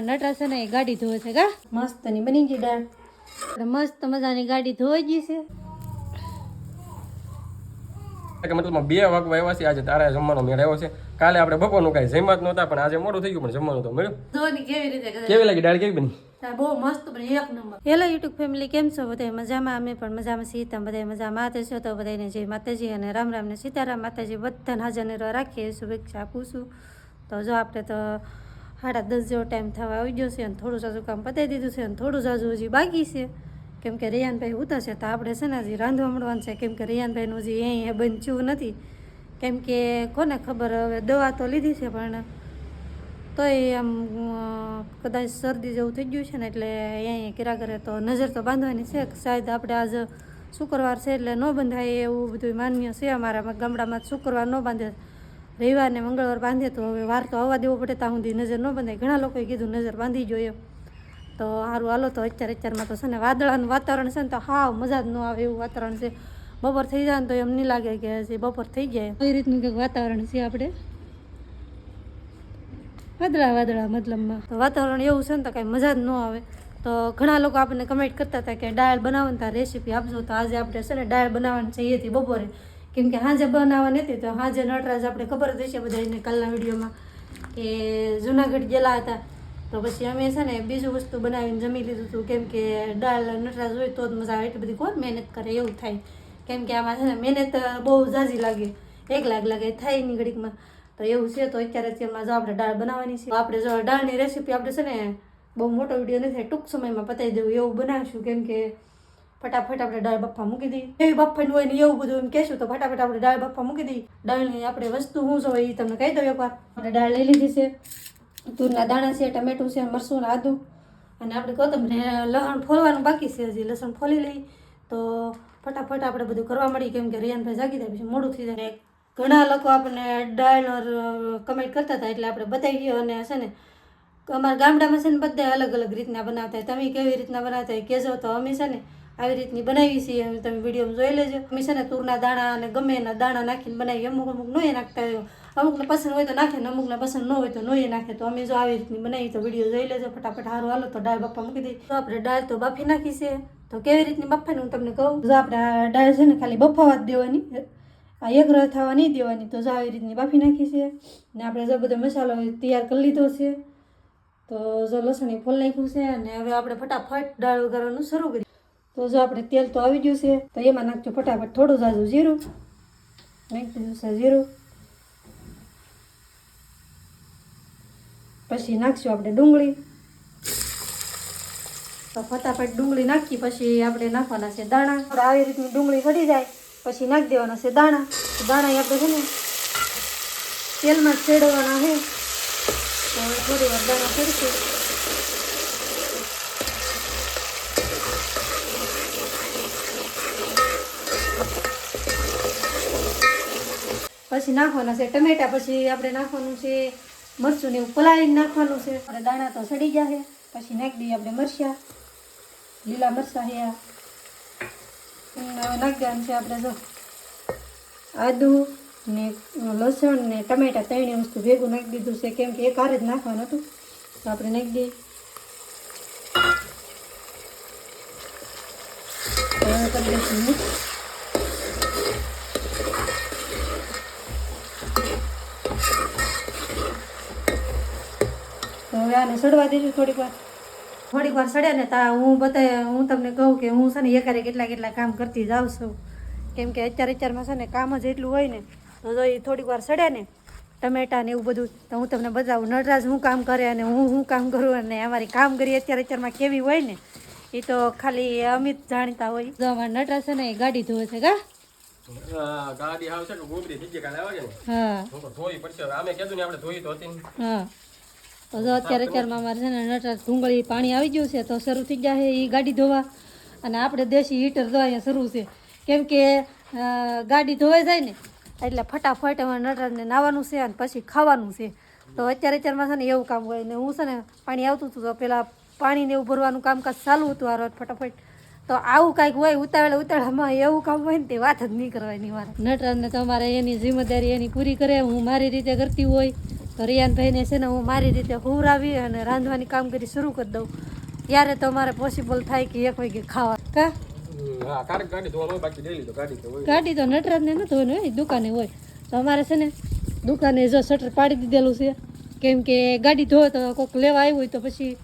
નટરાજ છે ને એ ગાડી ધોવે છે કા? મસ્તની બની ગઈ દાળ મસ્ત મજાની ગાડી ધોઈ ગઈ છે. કે મતલબ બે વાગવા આવ્યા છે. આજે તારા જમવાનો મેળ આવ્યો છે. કાલે આપણે બપોરનું કાંઈ જમ્યા જ નહોતા પણ આજે મોડું થઈ ગયું પણ જમવાનું તો મળ્યું. કેવી રીતે કેવી લાગી દાળ કેવી બની? બહુ મસ્ત બની એક નંબર. હેલો યુટ્યુબ ફેમિલી કેમ છો? બધા મજામાં? અમે પણ મજામાં છીએ. તમે બધા મજામાં? છો તો બધાને જય માતાજી અને રામ રામ ને સીતારામ. માતાજી બધાને હાજર રાખીએ. શુભેચ્છા આપું છું. તો જો આપણે તો સાડા દસ જેવો ટાઈમ થવા આવી ગયો છે અને થોડું સાજુ કામ પતાવી દીધું છે અને થોડું સાજુ હજી બાકી છે. કેમ કે રિયાનભાઈ ઉતરશે તો આપણે છે ને હજી રાંધવા મળવાનું છે. કેમ કે રિયાનભાઈનું હજી અહીં બનચ્યું નથી. કેમ કે કોને ખબર હવે દવા તો લીધી છે પણ તોય આમ કદાચ શરદી જેવું થઈ ગયું છે ને એટલે અહીંયા કિરા કરે તો નજર તો બાંધવાની છે શાયદ આપણે આજ શુક્રવાર છે એટલે ન બંધાય એવું બધું માન્ય છે અમારા ગામડામાં શુક્રવાર ન બાંધે. રવિવાર ને મંગળવાર બાંધે તો હવે વાર તો આવવા દેવો પડે, ત્યાં સુધી નજર ન બંધાય. ઘણા લોકોએ કીધું નજર બાંધી જોઈએ તો સારું હાલો, તો અત્યારે અત્યારમાં તો છે ને વાદળાનું વાતાવરણ છે ને તો હાવ મજા જ ન આવે એવું વાતાવરણ છે. બપોર થઈ જાય ને તો એમ નહીં લાગે કે હજી બપોર થઈ જાય કઈ રીતનું કંઈક વાતાવરણ છે આપણે? વાદળા વાદળા મતલબમાં. તો વાતાવરણ એવું છે ને તો કાંઈ મજા જ ન આવે. તો ઘણા લોકો આપણને કમેન્ટ કરતા હતા કે ડાયલ બનાવવાની રેસીપી આપજો. તો આજે આપણે છે ને ડાયલ બનાવવાની છે હતી બપોરે. કેમ કે સાંજે બનાવવાની હતી તો હાજે નટરાજ આપણે ખબર જ હશે બધા એને કાલના વિડીયોમાં કે જુનાગઢ ગયેલા હતા. તો પછી અમે છે ને બીજું વસ્તુ બનાવીને જમી લીધું હતું. કેમ કે દાળ નટરાજ હોય તો જ મજા આવે. એટલી બધી કોણ મહેનત કરે એવું થાય. કેમ કે આમાં છે ને મહેનત બહુ ઝાઝી લાગે. એક લાખ લાગે થાય નહીં ઘડીકમાં. તો એવું છે, તો અત્યારે અત્યારમાં જો આપણે દાળ બનાવવાની છે. આપણે જો દાળની રેસીપી આપણે છે ને બહુ મોટો વીડિયો નથી, ટૂંક સમયમાં પતાવી દેવું એવું બનાવીશું. કેમ કે ફટાફટ આપણે દાળ બફા મૂકી દઈએ. એવી બફાની હોય ને એવું બધું એમ કહેશું તો ફટાફટ આપણે દાળ બફા મૂકી દઈએ. દાળની આપણે વસ્તુ શું છે એ તમને કહી દઉં એકવાર. આપણે દાળ લઈ લીધી છે. તુરના દાણા છે, ટમેટું છે મરસું આદું. અને આપણે કહો તમને લસણ ફોલવાનું બાકી છે. હજી લસણ ફોલી લઈ તો ફટાફટ આપણે બધું કરવા મળી કેમ કે રિયાનભાઈ જાગી જાય, પછી મોડું થઈ જાય. ઘણા લોકો આપણને દાળનો કમેન્ટ કરતા હતા, એટલે આપણે બતાવી અને છે ને, અમારા ગામડામાં છે ને, બધા અલગ અલગ રીતના બનાવતા હોય. તમે કેવી રીતના બનાવતા હોય કહેજો. તો અમે છે ને આવી રીતની બનાવી છીએ તમે વીડિયો જોઈ લેજો. અમે છે ને તુરના દાણા અને ગમે એના દાણા નાખીને બનાવી અમુક અમુક નોય નાખતા હોય. અમુકને પસંદ હોય તો નાખે ને અમુકને પસંદ ન હોય તો નોએ નાખે. તો અમે જો આવી રીતની બનાવી તો વીડિયો જોઈ લેજો. ફટાફટ સારું હાલો તો દાળ બાપા મૂકી દઈએ. તો આપણે દાળ તો બાફી નાખી છે. તો કેવી રીતની બાફાની હું તમને કહું? જો આપણે દાળ છે ને ખાલી બફાવા જ દેવાની. આ એક રહ થવા નહીં દેવાની. તો જો આવી રીતની બાફી નાખી છે. ને આપણે જો બધો મસાલો તૈયાર કરી લીધો છે. તો જો લસણી ફોલ નાખ્યું છે. અને હવે આપણે ફટાફટ દાળ વઘારવાનું શરૂ કરીએ. તો જો આપણે તેલ તો આવી ગયું છે, તો એમાં નાખજો ફટાફટ થોડું જાજુ જીરું. નાખી દીધું છે જીરું. પછી નાખશું આપણે ડુંગળી. તો ફટાફટ ડુંગળી નાખી, પછી આપણે નાખવાના છે દાણા. આવી રીતની ડુંગળી સડી જાય, પછી નાખી દેવાના છે દાણા. દાણા આપણે છે ને તેલમાં જ છેડવાના છે. તો થોડી વાર દાણા છેડશું. પછી નાખવાના છે, ટમેટા પછી આપણે નાખવાનું છે, મરચું ને એવું પલાળીને નાખવાનું છે. આપણે દાણા તો સડી ગયા છે, પછી નાખી દઈએ આપણે મરચાં. લીલા મરચાં અને નાખી દેવાનું છે આપણે જો. આદુ ને લસણ ને ટમેટા ત્રણેય વસ્તુ ભેગું નાખી દીધું છે, કેમ કે એક હારે જ નાખવાનું હતું. તો આપણે નાખી દઈએ. કરી દઈશું તો હવે આને સડવા દઈશું થોડીક વાર. થોડીક વાર સડે ને તા હું બતાય હું તમને કહું કે હું છે ને એકારે કેટલા કેટલા કામ કરતી જાઉં છું. કેમ કે અત્યારે અત્યારમાં છે ને કામ જ એટલું હોય ને તો જો એ થોડીક વાર સડે ને ટમેટા ને એવું બધું તો હું તમને બતાવું નટરાજ હું કામ કરે અને હું હું કામ કરું અને અમારી કામગીરી અત્યારે અત્યારમાં કેવી હોય ને એ તો ખાલી અમિત જાણીતા હોય. જો અમારા નટરાજ છે ને એ ગાડી ધોવે છે કા આ ગાડી આવશે કે ગોબરી થઈ ગઈ કાલે આવે કે હા. ધોઈ પડશે આમે કીધું ને આપણે ધોઈ તો હતી હા. તો જો અત્યારે અત્યારમાં અમારે છે ને નટરાજ ડુંગળી પાણી આવી ગયું છે, તો શરૂ થઈ જાય એ ગાડી ધોવા. અને આપણે દેશી હીટર ધોવા અહીંયા શરૂ છે. કેમ કે ગાડી ધોવાઈ જાય ને, એટલે ફટાફટ અમારે નટરને નાવાનું છે અને પછી ખાવાનું છે. તો અત્યારે અત્યારમાં છે ને એવું કામ હોય ને હું છે ને પાણી આવતું હતું તો પહેલાં પાણીને એવું ભરવાનું કામકાજ ચાલુ હતું આ ફટાફટ. તો આવું કાંઈક હોય, ઉતાવળે ઉતાવળામાં એવું કામ હોય ને તે વાત જ નહીં કરવાની મારે. નટરાજને તમારે એની જિમ્મેદારી એની પૂરી કરે, હું મારી રીતે કરતી હોય. તો રિયાનભાઈને છે ને હું મારી રીતે હુરાવી અને રાંધવાની કામગીરી શરૂ કરી દઉં. ત્યારે તો મારે પોસિબલ થાય કે એક વાગે ખાવા. કા? ગાડી તો હોય. નટરાજને ન ધોવાનું હોય દુકાને હોય. તો અમારે છે ને દુકાને જો શટર પાડી દીધેલું છે. કેમ કે ગાડી ધોવે તો કોઈક લેવા આવ્યું હોય તો પછી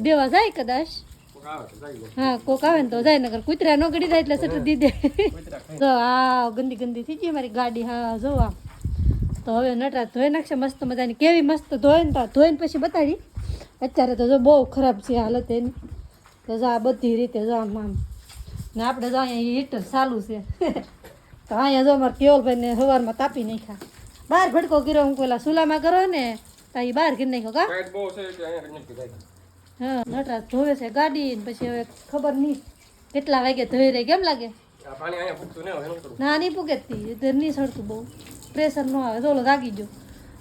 દેવા જાય કદાચ. કોક. હા કોક આવે ને તો જાય નગર કૂતરા ન ગડી જાય એટલે શટર દીધે. તો આ ગંદી ગંદી થઈ ગઈ મારી ગાડી. હા જો આમ. તો હવે નટરાજ ધોઈ નાખશે મસ્ત મજાની. કેવી મસ્ત ધોઈને તો. ધોઈને પછી બતાડી. અત્યારે તો જો બહુ ખરાબ છે હાલત એની. તો જો આ બધી રીતે જો આમ આમ. ને આપણે જો અહીંયા હીટર ચાલુ છે. તો અહીંયા જો અમારે કેવલભાઈને સવારમાં તાપી નાખ્યા. બહાર ભડકો કર્યો હું પેલા સુલામાં કરો ને તો એ બહાર ગીર નાખ્યો કા. હા નટરાજ ધોવે છે ગાડી પછી હવે ખબર નહીં કેટલા વાગે ધોઈ રહી કેમ લાગે? ના નહીં પૂગેતી ઘર નહીં સડતું બહુ. પ્રેશર ન આવે ચોલો જાગી ગયો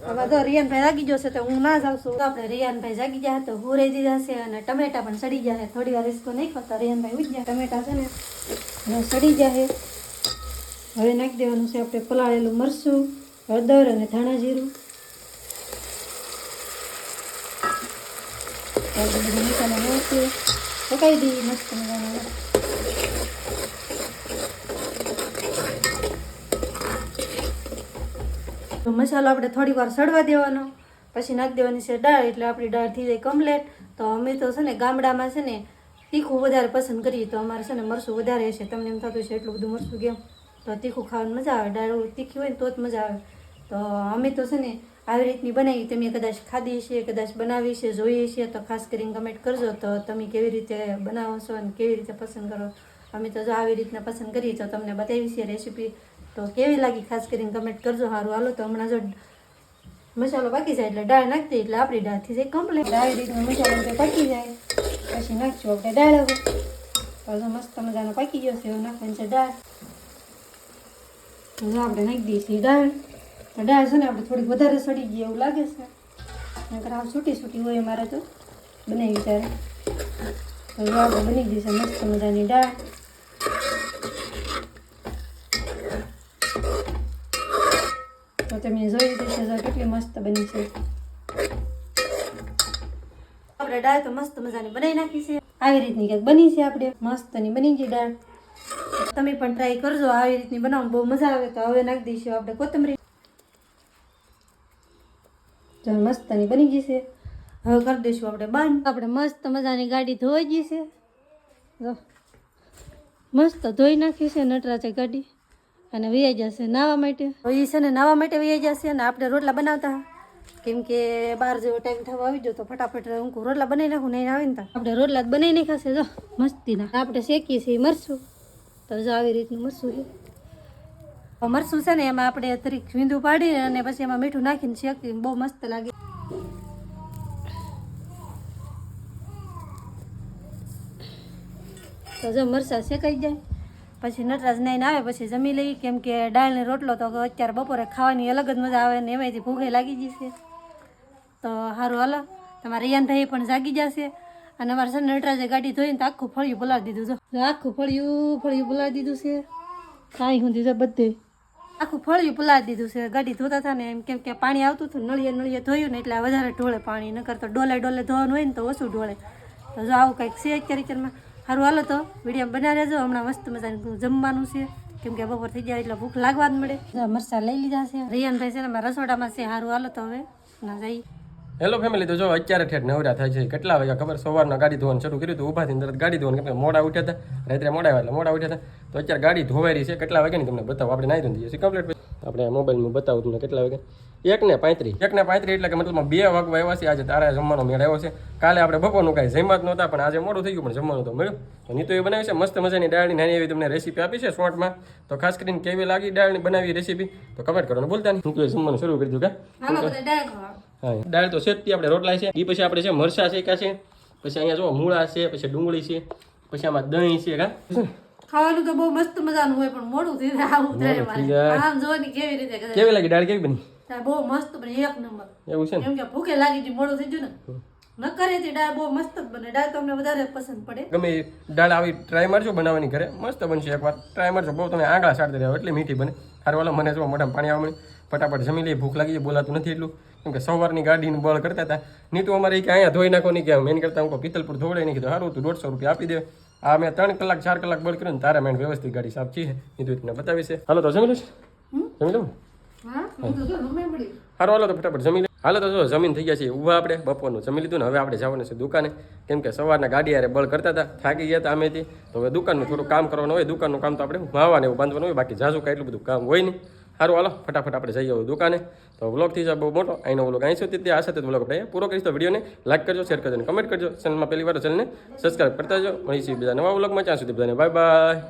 હવે તો રિયાનભાઈ જાગી જશે તો હું ના જાઉં છું તો આપણે રિયાનભાઈ જાગી જાય તો હું રેજી જશે અને ટમેટા પણ સડી જાય થોડી વાર રિસ્કો નહીં ખાતા રિયાનભાઈ ઉજ જાય ટમેટા છે ને સડી જશે હવે નાખી દેવાનું છે આપણે પલાળેલું મરચું હળદર અને ધાણા જીરું પકાવી દઈએ મસ્ત મજાના તો મસાલો આપણે થોડી વાર સડવા દેવાનો. પછી નાખી દેવાની છે દાળ, એટલે આપણી દાળ થઈ જાય કમ્પ્લેટ તો અમે તો છે ને ગામડામાં છે ને તીખું વધારે પસંદ કરીએ, તો અમારે છે ને મરચું વધારે છે તમને એમ થતું છે એટલું બધું મરચું કેમ? તો તીખું ખાવાની મજા આવે, દાળ તીખી હોય ને તો જ મજા આવે. તો અમે તો છે ને આવી રીતની બનાવી, તમે કદાચ ખાધી છે કદાચ બનાવી છે જોઈએ છે તો ખાસ કરીને કમેન્ટ કરજો. તો તમે કેવી રીતે બનાવો છો અને કેવી રીતે પસંદ કરો? અમે તો જો આવી રીતના પસંદ કરીએ તો તમને બતાવી છે રેસીપી તો કેવી લાગી? ખાસ કરીને કમેન્ટ કરજો સારું હાલો, તો હમણાં જો મસાલો પાકી જાય એટલે દાળ નાખી દઈએ એટલે આપણી ડાળથી જે કમ્પ્લીટ આવી રીતનો મસાલો પાકી જાય, પછી નાખશું આપણે દાળ હવે. તો મસ્ત મજાનો પાકી ગયો છે એવું નાખવાની છે દાળ. તો આપણે નાખી દઈએ છીએ દાળ. તો દાળ છે ને આપણે થોડીક વધારે સડી ગઈ એવું લાગે છે. નકર આમ છૂટી છૂટી હોય મારે તો, બનાવી ત્યારે તો આપણે બની ગઈ છે મસ્ત મજાની દાળ તો તમે જોઈ લીધી છે કેટલી મસ્ત બની છે. આપણે દાળ તો મસ્ત મજાની બનાવી નાખી છે. આવી રીતની કંઈક બની છે આપણે. મસ્તની બની ગઈ દાળ તમે પણ ટ્રાય કરજો આવી રીતની બનાવો બહુ મજા આવે તો હવે નાખી દઈશું આપણે કોથમરી. જો મસ્તની બની ગઈ છે. હવે કરી દઈશું આપણે બંધ આપણે મસ્ત મજાની ગાડી ધોઈ ગઈ છે. જો. મસ્ત ધોઈ નાખી છે નટરાજે ગાડી. અને વૈયા જશે નાવા માટે? તો એ છે ને નાવા માટે વૈયા જશે અને આપણે રોટલા બનાવતા. કેમ કે બાર જેવો ટાઈમ થવા આવી જતો તો ફટાફટ હું રોટલા બનાવી નાખું નહીં આવે ને તો. આપણે રોટલા જ બનાવી નાખાશે જો મસ્તીના. આપણે શેકીએ છીએ મરશું તો જો આવી રીતનું મરશું છે. મરશું છે ને એમાં આપણે તરીક વીંધું પાડી અને પછી એમાં મીઠું નાખીને શેકી બહુ મસ્ત લાગે. તો જો મરસા શેકાઈ જાય. પછી નટરાજ નાઈને આવે, પછી જમી લઈ કેમ કે દાળને રોટલો તો અત્યારે બપોરે ખાવાની અલગ જ મજા આવે ને એમાંથી ભૂખે લાગી જશે. તો સારું હાલો. તમારે રિયાનભાઈ પણ જાગી જશે. અને અમારે છે નટરાજે ગાડી ધોઈને તો આખું ફળિયું બોલાવી દીધું. છે આખું ફળિયું ફળિયું બોલાવી દીધું છે. કાંઈ હું દીધું બધે. આખું ફળિયું પલાવી દીધું છે. ગાડી ધોતા હતા ને એમ કેમ કે પાણી આવતું હતું નળિયે નળિયે ધોયું ને એટલે વધારે ઢોળે પાણી. નકર તો ડોલે ડોલે ધોવાનું હોય ને તો ઓછું ઢોળે. તો જો આવું કંઈક છે અત્યારે અત્યારમાં. સારું હાલો તો વીડિયો બનાવી રહેજો. હમણાં મસ્ત મજાનું જમવાનું છે. કેમ કે બપોર થઈ જાય એટલે ભૂખ લાગવા જ મળે. મરચા લઈ લીધા છે. રિયાનભાઈ છે ને મારા રસોડામાં છે. સારું હાલો તો હવે. ના જઈ. હેલો ફેમિલી તો જો અત્યારે ઠેઠ નવરા થાય છે. કેટલા વાગ્યા? ખબર? સવારના ગાડી ધોવાનું શરૂ કર્યું હતું. થઈને તરત ગાડી ધોવાનું. કેમ મોડા ઉઠ્યા હતા. રાત્રે મોડા આવ્યા એટલે મોડા ઉઠ્યા હતા. તો અત્યારે ગાડી ધોવાઈ રહી છે. કેટલા વાગ્યાની તમને બતાવો? આપણે નાહી ધોઈ છીએ. કમ્પ્લીટ આપણે મોબાઈલમાં બતાવું તમને કેટલા વાગે. એક ને પાંત્રીસ. એક ને પાંત્રીસ એટલે કે મતલબ બે વાગવા આવ્યા છે. આજે તારા જમવાનો મેળ આવ્યો છે. કાલે આપણે બપોરનું કાંઈ જમ્યા જ નહોતા પણ આજે મોડું થઈ ગયું પણ જમવાનું તો મળ્યું. તો નીતો એ બનાવી છે મસ્ત મજાની દાળની નાની એવી તમને રેસીપી આપી છે શોર્ટમાં. તો ખાસ કરીને કેવી લાગી દાળની બનાવી રેસીપી તો કમેન્ટ કરવાનું ભૂલતા નહીં. હું જમવાનું શરૂ કરી દઉં કે? હા દાળ તો શેતી આપણે રોટલા છે. એ પછી આપણે છે મરસા શેકા છે. પછી અહીંયા જો મૂળા છે પછી ડુંગળી છે પછી આમાં દહીં છે કા? ખાવાનું તો બહુ મસ્ત મજાનું હોય પણ મોડું થઈ જાય આવું થાય મારે. આમ જોવાની કેવી રીતે કેવી લાગી? દાળ કેવી બની? બહુ મસ્ત બની એક નંબર. એવું છે કેમ કે ભૂખે લાગી ગઈ મોડું થઈ ગયું ને. નકરે તે દાળ બહુ મસ્ત બને. દાળ તમને વધારે પસંદ પડે. ગમે દાળ આવી ટ્રાય મારજો બનાવવાની ઘરે. મસ્ત બનશે એકવાર. ટ્રાય મારજો. બહુ તમે આંગળા સાડતી રહ્યો એટલી મીઠી બને. હારું વાલો મને જો મોઢામાં પાણી આવવા મળ્યું. ફટાફટ જમી લઈએ. ભૂખ લાગી બોલાતું નથી એટલું. કેમ કે સવારની ગાડીનું બળ કરતા હતા. તો અમારે કે અહીંયા ધોઈ નાખો નહીં કે મેન કરતા હું પિત્તલપુર ધોવડે નહીં કીધું. સારું તું દોઢસો રૂપિયા આપી દે. આ મેં ત્રણ કલાક ચાર કલાક બળ કર્યું ને તારા મેં વ્યવસ્થિત ગાડી સાફ છે. નીતુ બતાવી છે. હાલો તો જમી લઈશ જમી લઉં હારો હાલો તો ફટાફટ જમી લે. હાલો તો જો જમીન થઈ ગયા છે ઊભા આપણે. બપોરનું જમી લીધું ને હવે આપણે જવાનું છે દુકાને. કેમ કે સવારના ગાડી યારે બળ કરતા હતા થાકી ગયા હતા અમેથી તો હવે દુકાનનું થોડું કામ કરવાનું હોય દુકાનનું કામ તો આપણે માવાને એવું બાંધવાનું હોય બાકી જાજુ કાંઈ એટલું બધું કામ હોય નહીં. સારું હાલો, ફટાફટ આપણે જઈએ દુકાને. તો વ્લોગથી જાય બહુ મોટો. અહીંનો વ્લોગ અહીં સુધી ત્યાં સાથે વ્લોગ આપણે પૂરો કરીશ. તો વિડીયોને લાઈક કરજો શેર કરજો કમેન્ટ કરજો. ચેનલમાં પહેલી વાર ચેનલને સબસ્ક્રાઈબ કરતા જો મળીશું બીજા નવા વ્લોગમાં ત્યાં સુધી બધાને બાય બાય